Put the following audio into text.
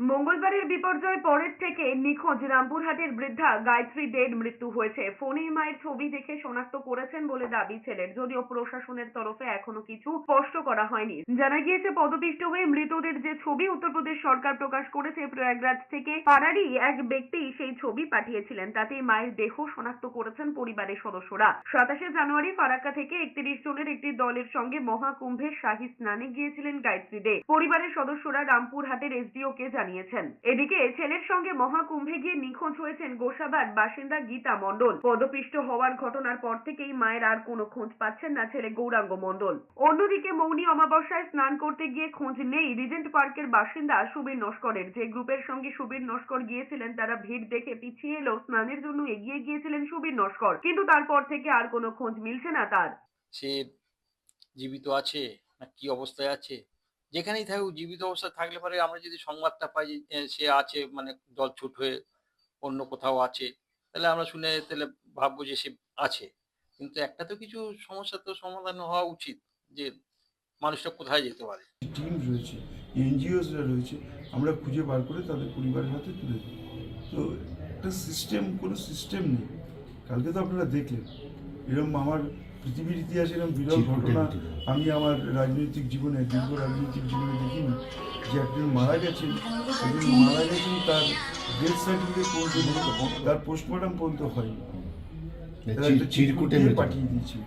মঙ্গলবারের বিপর্যয় পরের থেকে নিখোঁজ রামপুরহাটের বৃদ্ধা গায়ত্রী দেব মৃত্যু হয়েছে। ফোনে মায়ের ছবি দেখে শনাক্ত করেছেন বলে দাবি ছেলের। যদিও প্রশাসনের তরফে এখনও কিছু স্পষ্ট করা হয়নি। জানা গিয়েছে, পদপিষ্ট হয়ে মৃতদের যে ছবি উত্তরপ্রদেশ সরকার প্রকাশ করেছে, প্রয়াগরাজ থেকে পাড়ারই এক ব্যক্তি সেই ছবি পাঠিয়েছিলেন। তাতে মায়ের দেহ শনাক্ত করেছেন পরিবারের সদস্যরা। সাতাশে জানুয়ারি ফারাক্কা থেকে একত্রিশ জনের একটি দলের সঙ্গে মহাকুম্ভের শাহী স্নানে গিয়েছিলেন গায়ত্রী দে। পরিবারের সদস্যরা রামপুরহাটের এসডিও কে জানিয়েছেন। এদিকে ছেলের সঙ্গে মহাকুম্ভে গিয়ে নিখোঁজ হয়েছেন গোসাবাদ বাসিন্দা গীতা মণ্ডল। পদপিষ্ট হওয়ার ঘটনার পর থেকেই মায়ের আর কোনো খোঁজ পাচ্ছেন না ছেলে গৌরাঙ্গ মণ্ডল। অন্যদিকে মৌনী অমাবস্যায় স্নান করতে গিয়ে খোঁজ নেই রিজেন্ট পার্কের বাসিন্দা সুবীর নস্করের। যে গ্রুপের সঙ্গে সুবীর নস্কর গিয়েছিলেন, তারা ভিড় দেখে পিছিয়ে এলেও স্নানের জন্য এগিয়ে গিয়েছিলেন সুবীর নস্কর। কিন্তু তারপর থেকে আর কোনো খোঁজ মিলছে না তার। সে জীবিত আছে না কি অবস্থায় আছে? যেখানেই থাকুক, জীবিত অবস্থা থাকলে পরে আমরা যদি সংবাদটা পাই সে আছে মানে জল ছুট হয়ে অন্য কোথাও আছে, তাহলে আমরা শুনে তাহলে ভাববো যে সে আছে। কিন্তু একটা তো কিছু সমস্যা তো সমাধান হওয়া উচিত, যে মানুষটা কোথায় যেতে পারে। টিম রয়েছে, এনজিওসরা রয়েছে, আমরা খুঁজে বার করে তাদের পরিবারের হাতে তুলে দিই। তো একটা সিস্টেম কোনো সিস্টেম নেই। কালকে তো আপনারা দেখলেন এরকম আমার পৃথিবীর ইতিহাসে এরকম বিরল ঘটনা আমি আমার রাজনৈতিক জীবনে দীর্ঘ রাজনৈতিক জীবনে দেখিনি। যে একজন মারা গেছেন একজন মারা গেছেন তার ডেথ সার্টিফিকেট পর্যন্ত তার পোস্টমর্টম পর্যন্ত হয়নি। পাঠিয়ে দিয়েছে।